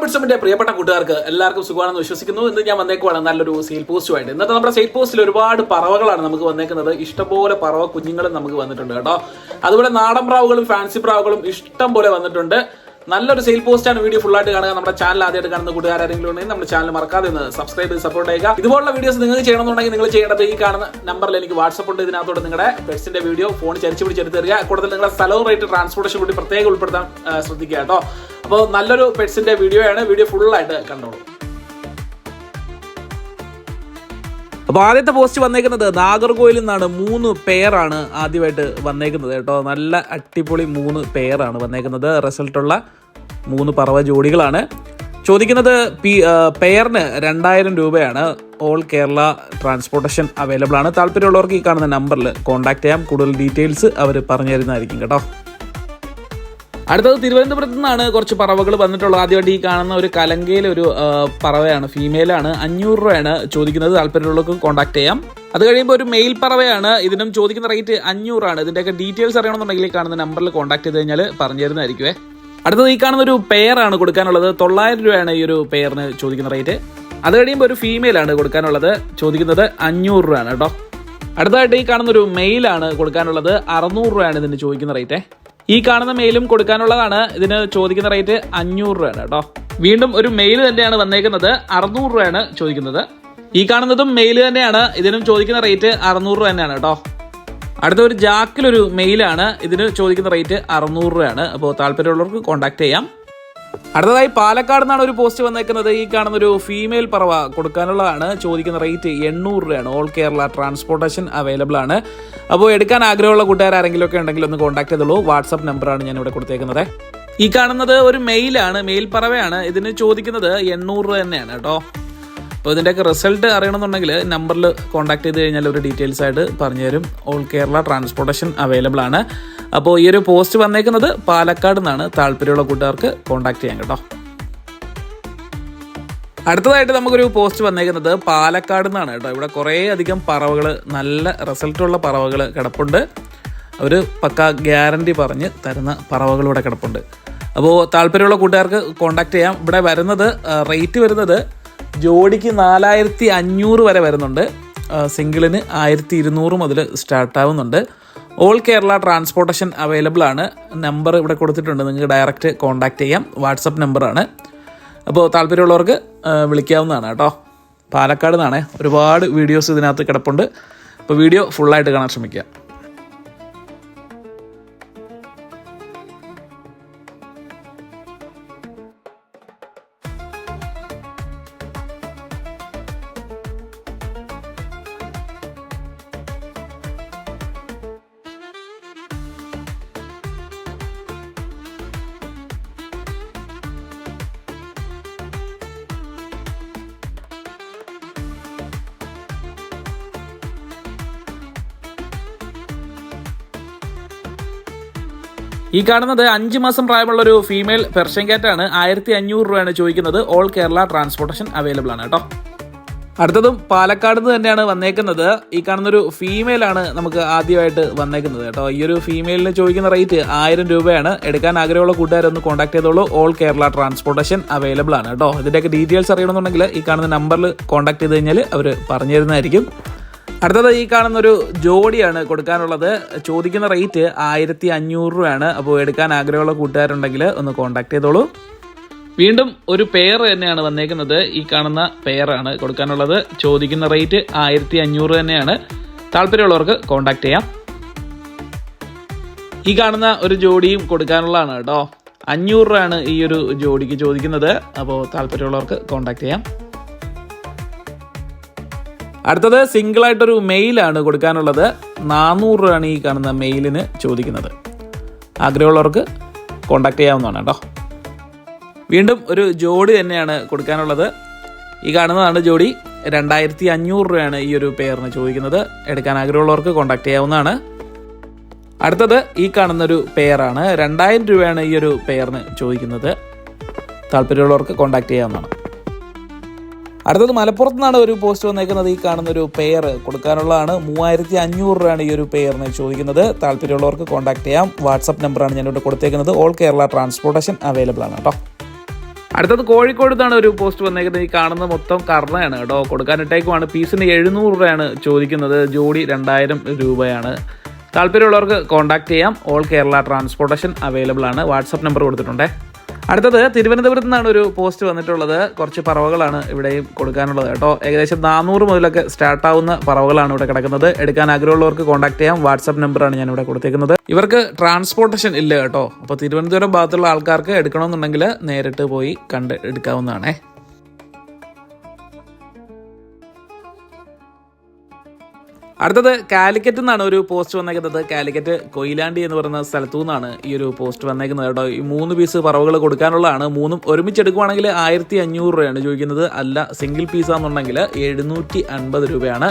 ബിറ്റ്സമിന്റെ പ്രിയപ്പെട്ട കൂട്ടുകാർക്ക് എല്ലാവർക്കും സുഖമാണെന്ന് വിശ്വസിക്കുന്നു. ഇന്ന് ഞാൻ വന്നേക്കുവാണ് നല്ലൊരു സെയിൽ പോസ്റ്റുമായിട്ട് ഇന്നത്തെ നമ്മുടെ സെയിൽ പോസ്റ്റിൽ ഒരുപാട് പറവകളാണ് നമുക്ക് വന്നേക്കുന്നത്. ഇഷ്ടംപോലെ പറവ കുഞ്ഞുങ്ങളും നമുക്ക് വന്നിട്ടുണ്ട് കേട്ടോ. അതുപോലെ നാടൻ പ്രാവുകളും ഫാൻസി പ്രാവുകളും ഇഷ്ടം പോലെ വന്നിട്ടുണ്ട്. നല്ലൊരു സെയിൽ പോസ്റ്റാണ് വീഡിയോ ഫുൾ ആയിട്ട് കാണുക. നമ്മുടെ ചാനൽ ആദ്യമായിട്ട് കാണുന്ന കൂട്ടുകാരെങ്കിലും ഉണ്ടെങ്കിൽ നമ്മുടെ ചാനൽ മറക്കാതെ ഒന്ന് സബ്സ്ക്രൈബ് ചെയ്ത് സപ്പോർട്ട് ചെയ്യുക. ഇതുപോലുള്ള വീഡിയോസ് നിങ്ങൾക്ക് ചെയ്യണമെന്നുണ്ടെങ്കിൽ നിങ്ങൾ ചെയ്യേണ്ടത് ഈ കാണുന്ന നമ്പറിൽ എനിക്ക് വാട്സപ്പ് ഉണ്ട്. ഇതിനകത്തോട് നിങ്ങളുടെ പെറ്റ്സിന്റെ വീഡിയോ ഫോൺ ചരിച്ചു പിടിച്ചെടുത്ത് തരിക. കൂടുതൽ നിങ്ങളുടെ സ്ഥലവും റേറ്റ് ട്രാൻസ്പോർട്ടേഷൻ കൂടി പ്രത്യേകം ഉൾപ്പെടുത്താൻ ശ്രദ്ധിക്കുക കേട്ടോ. അപ്പോൾ നല്ലൊരു പെറ്റ്സിന്റെ വീഡിയോ ആണ് വീഡിയോ ഫുള്ളായിട്ട് കണ്ടോളൂ. അപ്പോൾ ആദ്യത്തെ പോസ്റ്റ് വന്നേക്കുന്നത് നാഗർകോയിൽ നിന്നാണ്. മൂന്ന് പെയറാണ് ആദ്യമായിട്ട് വന്നേക്കുന്നത് കേട്ടോ. നല്ല അടിപൊളി മൂന്ന് പെയറാണ് വന്നേക്കുന്നത്. റിസൾട്ടുള്ള മൂന്ന് പറവ ജോഡികളാണ്. ചോദിക്കുന്നത് പി പെയറിന് രണ്ടായിരം രൂപയാണ്. ഓൾ കേരള ട്രാൻസ്പോർട്ടേഷൻ അവൈലബിൾ ആണ്. താല്പര്യമുള്ളവർക്ക് ഈ കാണുന്ന നമ്പറിൽ കോൺടാക്ട് ചെയ്യാം. കൂടുതൽ ഡീറ്റെയിൽസ് അവർ പറഞ്ഞു തരുന്നതായിരിക്കും കേട്ടോ. അടുത്തത് തിരുവനന്തപുരത്ത് നിന്നാണ് കുറച്ച് പറവകൾ വന്നിട്ടുള്ളത്. ആദ്യമായിട്ട് ഈ കാണുന്ന ഒരു കലങ്കയിലെ ഒരു പറവയാണ് ഫീമെയിലാണ് അഞ്ഞൂറ് രൂപയാണ് ചോദിക്കുന്നത്. താല്പര്യമുള്ളവർക്ക് കോൺടാക്ട് ചെയ്യാം. അത് കഴിയുമ്പോൾ ഒരു മെയിൽ പറവയാണ്. ഇതിനും ചോദിക്കുന്ന റേറ്റ് അഞ്ഞൂറാണ്. ഇതിന്റെയൊക്കെ ഡീറ്റെയിൽസ് അറിയണമെന്നുണ്ടെങ്കിൽ കാണുന്ന നമ്പറിൽ കോൺടാക്ട് ചെയ്ത് കഴിഞ്ഞാൽ പറഞ്ഞു തരുന്നതായിരിക്കുമേ അടുത്തത് ഈ കാണുന്ന ഒരു പെയറാണ് കൊടുക്കാനുള്ളത്. തൊള്ളായിരം രൂപയാണ് ഈ ഒരു പെയറിന് ചോദിക്കുന്ന റേറ്റ് അത് കഴിയുമ്പോൾ ഒരു ഫീമെയിലാണ് കൊടുക്കാനുള്ളത്. ചോദിക്കുന്നത് അഞ്ഞൂറ് രൂപയാണ് കേട്ടോ. അടുത്തതായിട്ട് ഈ കാണുന്ന ഒരു മെയിലാണ് കൊടുക്കാനുള്ളത്. അറുന്നൂറ് രൂപയാണ് ഇതിന് ചോദിക്കുന്ന റേറ്റ് ഈ കാണുന്ന മെയിലും കൊടുക്കാനുള്ളതാണ്. ഇതിന് ചോദിക്കുന്ന റേറ്റ് അഞ്ഞൂറ് രൂപയാണ് കേട്ടോ. വീണ്ടും ഒരു മെയിൽ തന്നെയാണ് വന്നേക്കുന്നത്. അറുന്നൂറ് രൂപയാണ് ചോദിക്കുന്നത്. ഈ കാണുന്നതും മെയിൽ തന്നെയാണ്. ഇതിനും ചോദിക്കുന്ന റേറ്റ് അറുന്നൂറ് രൂപ തന്നെയാണ് കേട്ടോ. അടുത്ത ഒരു ജാക്കിലൊരു മെയിലാണ്. ഇതിന് ചോദിക്കുന്ന റേറ്റ് അറുന്നൂറ് രൂപയാണ്. അപ്പോൾ താല്പര്യമുള്ളവർക്ക് കോൺടാക്ട് ചെയ്യാം. അടുത്തതായി പാലക്കാട് നിന്നാണ് ഒരു പോസ്റ്റ് വന്നേക്കുന്നത്. ഈ കാണുന്ന ഒരു ഫീമെയിൽ പറവ കൊടുക്കാനുള്ളതാണ്. ചോദിക്കുന്ന റേറ്റ് എണ്ണൂറ് രൂപയാണ്. ഓൾ കേരള ട്രാൻസ്പോർട്ടേഷൻ അവൈലബിൾ ആണ്. അപ്പോൾ എടുക്കാൻ ആഗ്രഹമുള്ള കൂട്ടുകാർ ആരെങ്കിലും ഒക്കെ ഉണ്ടെങ്കിൽ ഒന്ന് കോൺടാക്ട് ചെയ്തോളൂ. വാട്സപ്പ് നമ്പറാണ് ഞാൻ ഇവിടെ കൊടുത്തേക്കുന്നത്. ഈ കാണുന്നത് ഒരു മെയിലാണ് മെയിൽ പറവയാണ്. ഇതിന് ചോദിക്കുന്നത് എണ്ണൂറ് രൂപ തന്നെയാണ് കേട്ടോ. അപ്പോൾ ഇതിന്റെയൊക്കെ റിസൾട്ട് അറിയണമെന്നുണ്ടെങ്കിൽ നമ്പറിൽ കോൺടാക്ട് ചെയ്ത് കഴിഞ്ഞാൽ ഒരു ഡീറ്റെയിൽസ് ആയിട്ട് പറഞ്ഞുതരും ഓൾ കേരള ട്രാൻസ്പോർട്ടേഷൻ അവൈലബിൾ ആണ്. അപ്പോൾ ഈ ഒരു പോസ്റ്റ് വന്നേക്കുന്നത് പാലക്കാട് നിന്നാണ്. താല്പര്യമുള്ള കൂട്ടുകാർക്ക് കോൺടാക്ട് ചെയ്യാം കേട്ടോ. അടുത്തതായിട്ട് നമുക്കൊരു പോസ്റ്റ് വന്നേക്കുന്നത് പാലക്കാട് നിന്നാണ് കേട്ടോ. ഇവിടെ കുറേ അധികം പറവകൾ നല്ല റിസൾട്ടുള്ള പറവകൾ കിടപ്പുണ്ട്. അവർ പക്ക ഗ്യാരണ്ടി പറഞ്ഞ് തരുന്ന പറവകൾ ഇവിടെ കിടപ്പുണ്ട്. അപ്പോൾ താല്പര്യമുള്ള കൂട്ടുകാർക്ക് കോൺടാക്ട് ചെയ്യാം. ഇവിടെ വരുന്നത് റേറ്റ് വരുന്നത് ജോഡിക്ക് നാലായിരത്തി അഞ്ഞൂറ് വരെ വരുന്നുണ്ട്. സിംഗിളിന് ആയിരത്തി ഇരുന്നൂറ് മുതൽ സ്റ്റാർട്ട് ആവുന്നുണ്ട്. ഓൾ കേരള ട്രാൻസ്പോർട്ടേഷൻ അവൈലബിൾ ആണ്. നമ്പർ ഇവിടെ കൊടുത്തിട്ടുണ്ട്. നിങ്ങൾക്ക് ഡയറക്റ്റ് കോൺടാക്ട് ചെയ്യാം. വാട്സപ്പ് നമ്പറാണ് അപ്പോൾ താല്പര്യമുള്ളവർക്ക് വിളിക്കാവുന്നതാണ് കേട്ടോ. പാലക്കാട് നിന്നാണ് ഒരുപാട് വീഡിയോസ് ഇതിനകത്ത് കിടപ്പുണ്ട്. അപ്പോൾ വീഡിയോ ഫുള്ളായിട്ട് കാണാൻ ശ്രമിക്കുക. ഈ കാണുന്നത് അഞ്ച് മാസം പ്രായമുള്ള ഒരു ഫീമെയിൽ പെർഷ്യൻ കാറ്റാണ് ആയിരത്തി അഞ്ഞൂറ് രൂപയാണ് ചോദിക്കുന്നത്. ഓൾ കേരള ട്രാൻസ്പോർട്ടേഷൻ അവൈലബിൾ ആണ് കേട്ടോ. അടുത്തതും പാലക്കാട് നിന്ന് തന്നെയാണ് വന്നേക്കുന്നത്. ഈ കാണുന്നൊരു ഫീമെയിൽ ആണ് നമുക്ക് ആദ്യമായിട്ട് വന്നേക്കുന്നത് കേട്ടോ. ഈ ഒരു ഫീമെയിലിന് ചോദിക്കുന്ന റേറ്റ് ആയിരം രൂപയാണ്. എടുക്കാൻ ആഗ്രഹമുള്ള കൂട്ടുകാരൊന്ന് കോൺടാക്ട് ചെയ്തോളൂ. ഓൾ കേരള ട്രാൻസ്പോർട്ടേഷൻ അവൈലബിൾ ആണ് കേട്ടോ. ഇതിന്റെയൊക്കെ ഡീറ്റെയിൽസ് അറിയണമെന്നുണ്ടെങ്കിൽ ഈ കാണുന്ന നമ്പറിൽ കോൺടാക്ട് ചെയ്ത് കഴിഞ്ഞാൽ അവർ പറഞ്ഞു തരുന്നതായിരിക്കും. അടുത്തത് ഈ കാണുന്ന ഒരു ജോഡിയാണ് കൊടുക്കാനുള്ളത്. ചോദിക്കുന്ന റേറ്റ് ആയിരത്തി അഞ്ഞൂറ് രൂപയാണ്. അപ്പോൾ എടുക്കാൻ ആഗ്രഹമുള്ള കൂട്ടുകാരുണ്ടെങ്കിൽ ഒന്ന് കോൺടാക്ട് ചെയ്തോളൂ. വീണ്ടും ഒരു പെയർ തന്നെയാണ് വന്നേക്കുന്നത്. ഈ കാണുന്ന പെയറാണ് കൊടുക്കാനുള്ളത്. ചോദിക്കുന്ന റേറ്റ് ആയിരത്തി അഞ്ഞൂറ് തന്നെയാണ്. താല്പര്യമുള്ളവർക്ക് കോൺടാക്ട് ചെയ്യാം. ഈ കാണുന്ന ഒരു ജോഡിയും കൊടുക്കാനുള്ളതാണ് കേട്ടോ. അഞ്ഞൂറ് രൂപയാണ് ഈ ഒരു ജോഡിക്ക് ചോദിക്കുന്നത്. അപ്പോൾ താല്പര്യമുള്ളവർക്ക് കോൺടാക്ട് ചെയ്യാം. അടുത്തത് സിംഗിൾ ആയിട്ടൊരു മെയിലാണ് കൊടുക്കാനുള്ളത്. നാനൂറ് രൂപയാണ് ഈ കാണുന്ന മെയിലിന് ചോദിക്കുന്നത്. ആഗ്രഹമുള്ളവർക്ക് കോണ്ടാക്ട് ചെയ്യാവുന്നതാണ് കേട്ടോ. വീണ്ടും ഒരു ജോഡി തന്നെയാണ് കൊടുക്കാനുള്ളത്. ഈ കാണുന്നതാണ് ജോഡി. രണ്ടായിരത്തി അഞ്ഞൂറ് രൂപയാണ് ഈ ഒരു പെയറിന് ചോദിക്കുന്നത്. എടുക്കാൻ ആഗ്രഹമുള്ളവർക്ക് കോണ്ടാക്ട് ചെയ്യാവുന്നതാണ്. അടുത്തത് ഈ കാണുന്നൊരു പെയറാണ് രണ്ടായിരം രൂപയാണ് ഈ ഒരു പെയറിന് ചോദിക്കുന്നത്. താല്പര്യമുള്ളവർക്ക് കോണ്ടാക്ട് ചെയ്യാവുന്നതാണ്. അടുത്തത് മലപ്പുറത്ത് നിന്നാണ് ഒരു പോസ്റ്റ് വന്നേക്കുന്നത്. ഈ കാണുന്ന ഒരു പെയർ കൊടുക്കാനുള്ളതാണ്. മൂവായിരത്തി അഞ്ഞൂറ് രൂപയാണ് ഈ ഒരു പെയറിന് ചോദിക്കുന്നത്. താല്പര്യമുള്ളവർക്ക് കോൺടാക്ട് ചെയ്യാം. വാട്സപ്പ് നമ്പറാണ് ഞാനിവിടെ കൊടുത്തേക്കുന്നത്. ഓൾ കേരള ട്രാൻസ്പോർട്ടേഷൻ അവൈലബിൾ ആണ് കേട്ടോ. അടുത്തത് കോഴിക്കോട് നിന്നാണ് ഒരു പോസ്റ്റ് വന്നേക്കുന്നത്. ഈ കാണുന്നത് മൊത്തം കർണയാണ് കേട്ടോ. കൊടുക്കാനിട്ടേക്കുമാണ് പീസിന് എഴുന്നൂറ് രൂപയാണ് ചോദിക്കുന്നത്. ജോഡി രണ്ടായിരം രൂപയാണ്. താല്പര്യമുള്ളവർക്ക് കോൺടാക്ട് ചെയ്യാം. ഓൾ കേരള ട്രാൻസ്പോർട്ടേഷൻ അവൈലബിൾ ആണ്. വാട്സപ്പ് നമ്പർ കൊടുത്തിട്ടുണ്ട്. അടുത്തത് തിരുവനന്തപുരത്ത് നിന്നാണ് ഒരു പോസ്റ്റ് വന്നിട്ടുള്ളത്. കുറച്ച് പറവകളാണ് ഇവിടെയും കൊടുക്കാനുള്ളത് കേട്ടോ. ഏകദേശം നാനൂറ് മുതലൊക്കെ സ്റ്റാർട്ടാവുന്ന പറവകളാണ് ഇവിടെ കിടക്കുന്നത്. എടുക്കാൻ ആഗ്രഹമുള്ളവർക്ക് കോൺടാക്ട് ചെയ്യാം. വാട്സപ്പ് നമ്പറാണ് ഞാൻ ഇവിടെ കൊടുത്തേക്കുന്നത്. ഇവർക്ക് ട്രാൻസ്പോർട്ടേഷൻ ഇല്ല കേട്ടോ. അപ്പോൾ തിരുവനന്തപുരം ഭാഗത്തുള്ള ആൾക്കാർക്ക് എടുക്കണമെന്നുണ്ടെങ്കിൽ നേരിട്ട് പോയി കണ്ട് എടുക്കാവുന്നതാണേ. അടുത്തത് കാലിക്കറ്റ് നിന്നാണ് ഒരു പോസ്റ്റ് വന്നേക്കുന്നത്. കാലിക്കറ്റ് കൊയിലാണ്ടി എന്ന് പറയുന്ന സ്ഥലത്തു നിന്നാണ് ഈ ഒരു പോസ്റ്റ് വന്നേക്കുന്നത് കേട്ടോ. ഈ മൂന്ന് പീസ് പറവുകൾ കൊടുക്കാനുള്ളതാണ്. മൂന്നും ഒരുമിച്ച് എടുക്കുവാണെങ്കിൽ ആയിരത്തി അഞ്ഞൂറ് രൂപയാണ് ചോദിക്കുന്നത്. അല്ല സിംഗിൾ പീസാണെന്നുണ്ടെങ്കിൽ എഴുന്നൂറ്റി അൻപത് രൂപയാണ്.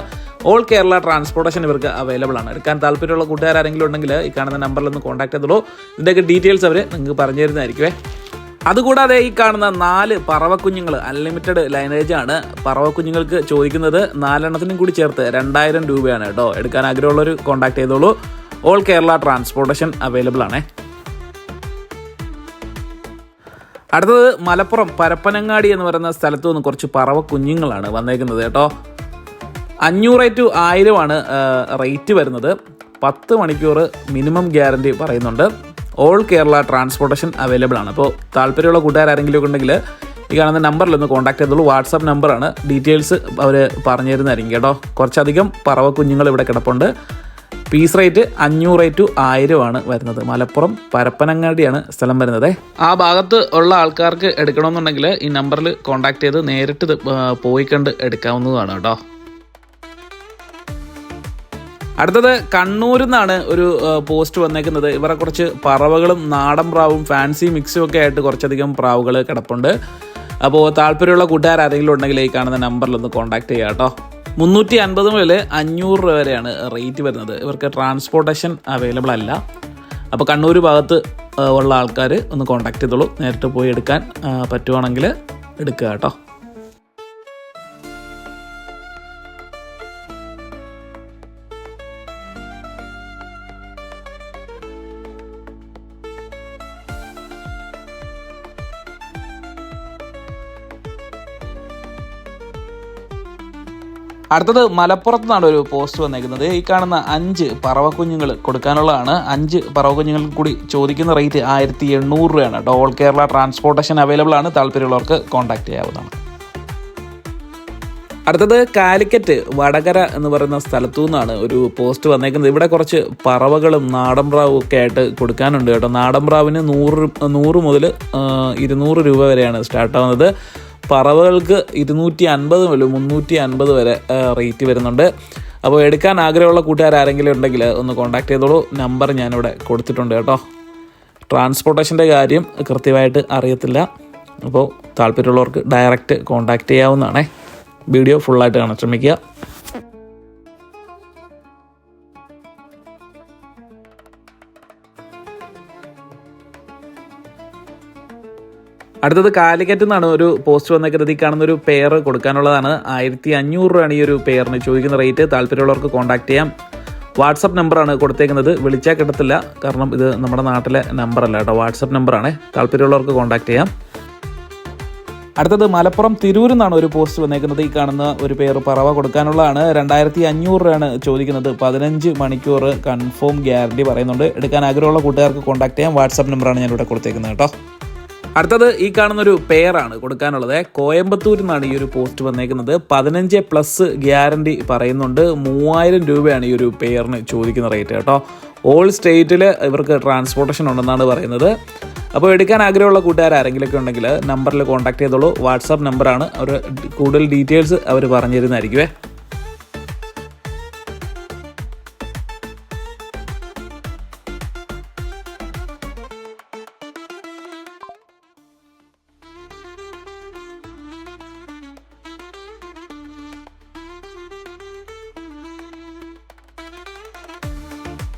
ഓൾ കേരള ട്രാൻസ്പോർട്ടേഷൻ ഇവർക്ക് അവൈലബിൾ ആണ്. എടുക്കാൻ താല്പര്യമുള്ള കൂട്ടുകാരെങ്കിലും ഉണ്ടെങ്കിൽ ഈ കാണുന്ന നമ്പറിൽ ഒന്ന് കോൺടാക്ട് ചെയ്തോളൂ. ഇതിന്റെയൊക്കെ ഡീറ്റെയിൽസ് അവർ നിങ്ങൾക്ക് പറഞ്ഞു തരുന്നതായിരിക്കുമേ അതുകൂടാതെ ഈ കാണുന്ന നാല് പറവക്കുഞ്ഞുങ്ങൾ അൺലിമിറ്റഡ് ലൈനേജ് ആണ്. പറവക്കുഞ്ഞുങ്ങൾക്ക് ചോദിക്കുന്നത് നാലെണ്ണത്തിനും കൂടി ചേർത്ത് രണ്ടായിരം രൂപയാണ് കേട്ടോ. എടുക്കാൻ ആഗ്രഹമുള്ളവർ കോൺടാക്ട് ചെയ്തോളൂ. ഓൾ കേരള ട്രാൻസ്പോർട്ടേഷൻ അവൈലബിൾ ആണ്. അടുത്തത് മലപ്പുറം പരപ്പനങ്ങാടി എന്ന് പറയുന്ന സ്ഥലത്ത് നിന്ന് കുറച്ച് പറവക്കുഞ്ഞുങ്ങളാണ് വന്നേക്കുന്നത് കേട്ടോ. അഞ്ഞൂറ് ടു ആയിരമാണ് റേറ്റ് വരുന്നത്. പത്ത് മണിക്കൂർ മിനിമം ഗ്യാരണ്ടി പറയുന്നുണ്ട്. ഓൾ കേരള ട്രാൻസ്പോർട്ടേഷൻ അവൈലബിൾ ആണ്. അപ്പോൾ താല്പര്യമുള്ള കൂട്ടുകാരെങ്കിലും ഒക്കെ ഉണ്ടെങ്കിൽ ഈ കാണുന്ന നമ്പറിൽ ഒന്ന് കോൺടാക്ട് ചെയ്തോളൂ. വാട്സാപ്പ് നമ്പറാണ് ഡീറ്റെയിൽസ് അവർ പറഞ്ഞു തരുന്നതായിരിക്കും കേട്ടോ. കുറച്ചധികം പറവ കുഞ്ഞുങ്ങൾ ഇവിടെ കിടപ്പുണ്ട്. പീസ് റേറ്റ് അഞ്ഞൂറ് ടു ആയിരമാണ് വരുന്നത്. മലപ്പുറം പരപ്പനങ്ങാടിയാണ് സ്ഥലം വരുന്നത്. ആ ഭാഗത്ത് ഉള്ള ആൾക്കാർക്ക് എടുക്കണമെന്നുണ്ടെങ്കിൽ ഈ നമ്പറിൽ കോൺടാക്ട് ചെയ്ത് നേരിട്ട് പോയി കണ്ട് എടുക്കാവുന്നതാണ് കേട്ടോ. അടുത്തത് കണ്ണൂരിൽ നിന്നാണ് ഒരു പോസ്റ്റ് വന്നേക്കുന്നത്. ഇവരെ കുറച്ച് പറവകളും നാടൻ പ്രാവും ഫാൻസി മിക്സും ഒക്കെ ആയിട്ട് കുറച്ചധികം പ്രാവുകൾ കിടപ്പുണ്ട്. അപ്പോൾ താല്പര്യമുള്ള കൂട്ടുകാർ ആരെങ്കിലും ഉണ്ടെങ്കിൽ ഈ കാണുന്ന നമ്പറിൽ ഒന്ന് കോൺടാക്ട് ചെയ്യുക കേട്ടോ. മുന്നൂറ്റി അൻപത് മുതൽ അഞ്ഞൂറ് രൂപ വരെയാണ് റേറ്റ് വരുന്നത്. ഇവർക്ക് ട്രാൻസ്പോർട്ടേഷൻ അവൈലബിൾ അല്ല. അപ്പോൾ കണ്ണൂർ ഭാഗത്ത് ഉള്ള ആൾക്കാർ ഒന്ന് കോൺടാക്ട് ചെയ്തോളൂ. നേരിട്ട് പോയി എടുക്കാൻ പറ്റുവാണെങ്കിൽ എടുക്കുക കേട്ടോ. അടുത്തത് മലപ്പുറത്ത് നിന്നാണ് ഒരു പോസ്റ്റ് വന്നേക്കുന്നത്. ഈ കാണുന്ന അഞ്ച് പറവക്കുഞ്ഞുങ്ങൾ കൊടുക്കാനുള്ളതാണ്. അഞ്ച് പറവക്കുഞ്ഞുങ്ങൾ കൂടി ചോദിക്കുന്ന റേറ്റ് ആയിരത്തി എണ്ണൂറ് രൂപയാണ്. ഡോൾ കേരള ട്രാൻസ്പോർട്ടേഷൻ അവൈലബിൾ ആണ്. താല്പര്യമുള്ളവർക്ക് കോൺടാക്ട് ചെയ്യാവുന്നതാണ്. അടുത്തത് കാലിക്കറ്റ് വടകര എന്ന് പറയുന്ന സ്ഥലത്തു നിന്നാണ് ഒരു പോസ്റ്റ് വന്നേക്കുന്നത്. ഇവിടെ കുറച്ച് പറവകളും നാടൻ പ്രാവും ഒക്കെ ആയിട്ട് കൊടുക്കാനുണ്ട് കേട്ടോ. നാടൻ പ്രാവിന് നൂറ് നൂറ് മുതൽ ഇരുന്നൂറ് രൂപ വരെയാണ് സ്റ്റാർട്ട് ആവുന്നത്. പറവകൾക്ക് ഇരുന്നൂറ്റി അൻപത് മുതൽ മുന്നൂറ്റി അൻപത് വരെ റേറ്റ് വരുന്നുണ്ട്. അപ്പോൾ എടുക്കാൻ ആഗ്രഹമുള്ള കൂട്ടുകാർ ആരെങ്കിലും ഉണ്ടെങ്കിൽ ഒന്ന് കോൺടാക്ട് ചെയ്തോളൂ. നമ്പർ ഞാനിവിടെ കൊടുത്തിട്ടുണ്ട് കേട്ടോ. ട്രാൻസ്പോർട്ടേഷന്റെ കാര്യം കൃത്യമായിട്ട് അറിയത്തില്ല. അപ്പോൾ താല്പര്യമുള്ളവർക്ക് ഡയറക്റ്റ് കോൺടാക്ട് ചെയ്യാവുന്നതാണേ. വീഡിയോ ഫുള്ളായിട്ട് കാണാൻ ശ്രമിക്കുക. അടുത്തത് കാലിക്കറ്റ് നിന്നാണ് ഒരു പോസ്റ്റ് വന്നേക്കുന്നത് ഈ കാണുന്ന ഒരു പെയർ കൊടുക്കാനുള്ളതാണ്. ആയിരത്തി അഞ്ഞൂറ് രൂപയാണ് ഈ ഒരു പെയറിന് ചോദിക്കുന്ന റേറ്റ് താല്പര്യമുള്ളവർക്ക് കോൺടാക്ട് ചെയ്യാം. വാട്സപ്പ് നമ്പറാണ് കൊടുത്തേക്കുന്നത്. വിളിച്ചാൽ കിട്ടത്തില്ല. കാരണം ഇത് നമ്മുടെ നാട്ടിലെ നമ്പറല്ല കേട്ടോ. വാട്സപ്പ് നമ്പറാണ് താല്പര്യമുള്ളവർക്ക് കോൺടാക്ട് ചെയ്യാം. അടുത്തത് മലപ്പുറം തിരൂരിൽ നിന്നാണ് ഒരു പോസ്റ്റ് വന്നേക്കുന്നത്. ഈ കാണുന്ന ഒരു പേര് പറവ കൊടുക്കാനുള്ളതാണ്. രണ്ടായിരത്തി അഞ്ഞൂറ് രൂപയാണ് ചോദിക്കുന്നത്. പതിനഞ്ച് മണിക്കൂർ കൺഫേം ഗ്യാരണ്ടി പറയുന്നുണ്ട്. എടുക്കാൻ ആഗ്രഹമുള്ള കൂട്ടുകാർക്ക് കോൺടാക്ട് ചെയ്യാം. വാട്സാപ്പ് നമ്പറാണ് ഞാൻ ഇവിടെ കൊടുത്തേക്കുന്നത് കേട്ടോ. അടുത്തത് ഈ കാണുന്ന ഒരു പെയറാണ് കൊടുക്കാനുള്ളത്. കോയമ്പത്തൂരിൽ നിന്നാണ് ഈ ഒരു പോസ്റ്റ് വന്നേക്കുന്നത്. പതിനഞ്ച് പ്ലസ് ഗ്യാരണ്ടി പറയുന്നുണ്ട്. മൂവായിരം രൂപയാണ് ഈ ഒരു പെയറിന് ചോദിക്കുന്ന റേറ്റ് കേട്ടോ. ഓൾ സ്റ്റേറ്റിൽ ഇവർക്ക് ട്രാൻസ്പോർട്ടേഷൻ ഉണ്ടെന്നാണ് പറയുന്നത്. അപ്പോൾ എടുക്കാൻ ആഗ്രഹമുള്ള കൂട്ടുകാർ ആരെങ്കിലുമൊക്കെ ഉണ്ടെങ്കിൽ നമ്പറിൽ കോൺടാക്ട് ചെയ്തോളൂ. വാട്സാപ്പ് നമ്പറാണ് അവർ കൂടുതൽ ഡീറ്റെയിൽസ് അവർ പറഞ്ഞു തരുന്നതായിരിക്കുമേ.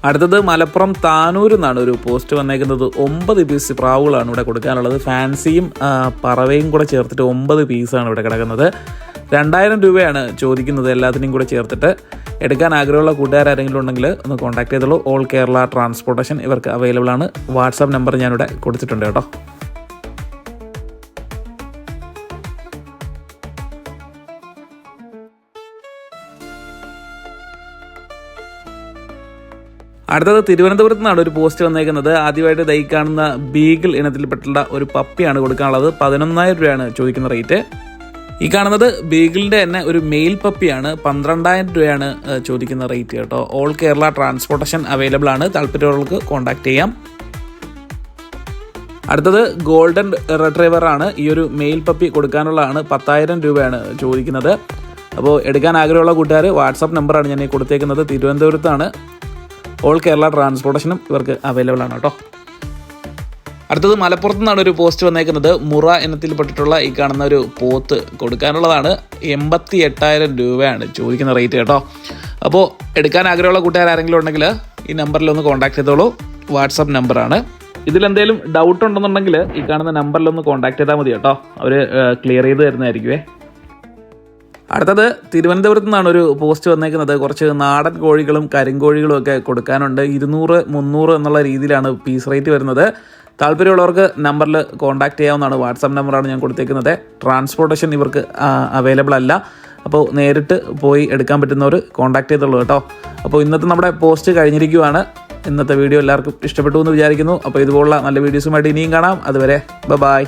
അടുത്തത് മലപ്പുറം താനൂരിൽ നിന്നാണ് ഒരു പോസ്റ്റ് വന്നേക്കുന്നത്. ഒമ്പത് പീസ് പ്രാവുകളാണ് ഇവിടെ കൊടുക്കാനുള്ളത്. ഫാൻസിയും പറവയും കൂടെ ചേർത്തിട്ട് ഒമ്പത് പീസാണ് ഇവിടെ കിടക്കുന്നത്. രണ്ടായിരം രൂപയാണ് ചോദിക്കുന്നത് എല്ലാത്തിനെയും കൂടെ ചേർത്തിട്ട്. എടുക്കാൻ ആഗ്രഹമുള്ള കൂട്ടുകാർ ആരെങ്കിലും ഉണ്ടെങ്കിൽ ഒന്ന് കോൺടാക്ട് ചെയ്തോളൂ. ഓൾ കേരള ട്രാൻസ്പോർട്ടേഷൻ ഇവർക്ക് അവൈലബിൾ ആണ്. വാട്സാപ്പ് നമ്പർ ഞാനിവിടെ കൊടുത്തിട്ടുണ്ട് കേട്ടോ. അടുത്തത് തിരുവനന്തപുരത്ത് നിന്നാണ് ഒരു പോസ്റ്റ് വന്നേക്കുന്നത്. ആദ്യമായിട്ട് ദൈ കാണുന്ന ബീഗിൾ ഇനത്തിൽപ്പെട്ടുള്ള ഒരു പപ്പിയാണ് കൊടുക്കാനുള്ളത്. പതിനൊന്നായിരം രൂപയാണ് ചോദിക്കുന്ന റേറ്റ്. ഈ കാണുന്നത് ബീഗിളിന്റെ തന്നെ ഒരു മെയിൽ പപ്പിയാണ്. പന്ത്രണ്ടായിരം രൂപയാണ് ചോദിക്കുന്ന റേറ്റ് കേട്ടോ. ഓൾ കേരള ട്രാൻസ്പോർട്ടേഷൻ അവൈലബിൾ ആണ്. താല്പര്യമുള്ളവർക്ക് കോൺടാക്ട് ചെയ്യാം. അടുത്തത് ഗോൾഡൻ റിട്രൈവർ ആണ് ഈ ഒരു മെയിൽ പപ്പി കൊടുക്കാനുള്ളതാണ് പത്തായിരം രൂപയാണ് ചോദിക്കുന്നത്. അപ്പോൾ എടുക്കാൻ ആഗ്രഹമുള്ള കൂട്ടുകാർ വാട്സാപ്പ് നമ്പറാണ് ഞാൻ കൊടുത്തേക്കുന്നത്. തിരുവനന്തപുരത്താണ്. ഓൾ കേരള ട്രാൻസ്പോർട്ടേഷനും ഇവർക്ക് അവൈലബിൾ ആണ് കേട്ടോ. അടുത്തത് മലപ്പുറത്ത് നിന്നാണ് ഒരു പോസ്റ്റ് വന്നേക്കുന്നത്. മുറ ഇനത്തിൽപ്പെട്ടിട്ടുള്ള ഈ കാണുന്ന ഒരു പോത്ത് കൊടുക്കാനുള്ളതാണ്. എൺപത്തി എട്ടായിരം രൂപയാണ് ചോദിക്കുന്ന റേറ്റ് കേട്ടോ. അപ്പോൾ എടുക്കാൻ ആഗ്രഹമുള്ള കൂട്ടുകാർ ആരെങ്കിലും ഉണ്ടെങ്കിൽ ഈ നമ്പറിൽ ഒന്ന് കോൺടാക്ട് ചെയ്തോളൂ. വാട്സപ്പ് നമ്പറാണ് ഇതിലെന്തെങ്കിലും ഡൗട്ട് ഉണ്ടെന്നുണ്ടെങ്കിൽ ഈ കാണുന്ന നമ്പറിൽ ഒന്ന് കോൺടാക്ട് ചെയ്താൽ മതി കേട്ടോ. അവർ ക്ലിയർ ചെയ്ത് തരുന്നതായിരിക്കുമേ അടുത്തത് തിരുവനന്തപുരത്ത് നിന്നാണ് ഒരു പോസ്റ്റ് വന്നേക്കുന്നത്. കുറച്ച് നാടൻ കോഴികളും കരിങ്കോഴികളും ഒക്കെ കൊടുക്കാനുണ്ട്. ഇരുന്നൂറ് മുന്നൂറ് എന്നുള്ള രീതിയിലാണ് പീസ് റേറ്റ് വരുന്നത്. താല്പര്യമുള്ളവർക്ക് നമ്പറിൽ കോൺടാക്ട് ചെയ്യാവുന്നതാണ്. വാട്സാപ്പ് നമ്പറാണ് ഞാൻ കൊടുത്തേക്കുന്നത്. ട്രാൻസ്പോർട്ടേഷൻ ഇവർക്ക് അവൈലബിൾ അല്ല. അപ്പോൾ നേരിട്ട് പോയി എടുക്കാൻ പറ്റുന്നവർ കോൺടാക്ട് ചെയ്തുള്ളൂ കേട്ടോ. അപ്പോൾ ഇന്നത്തെ നമ്മുടെ പോസ്റ്റ് കഴിഞ്ഞിരിക്കുവാണ്. ഇന്നത്തെ വീഡിയോ എല്ലാവർക്കും ഇഷ്ടപ്പെട്ടു എന്ന് വിചാരിക്കുന്നു. അപ്പോൾ ഇതുപോലുള്ള നല്ല വീഡിയോസുമായിട്ട് ഇനിയും കാണാം. അതുവരെ ബ ബായ്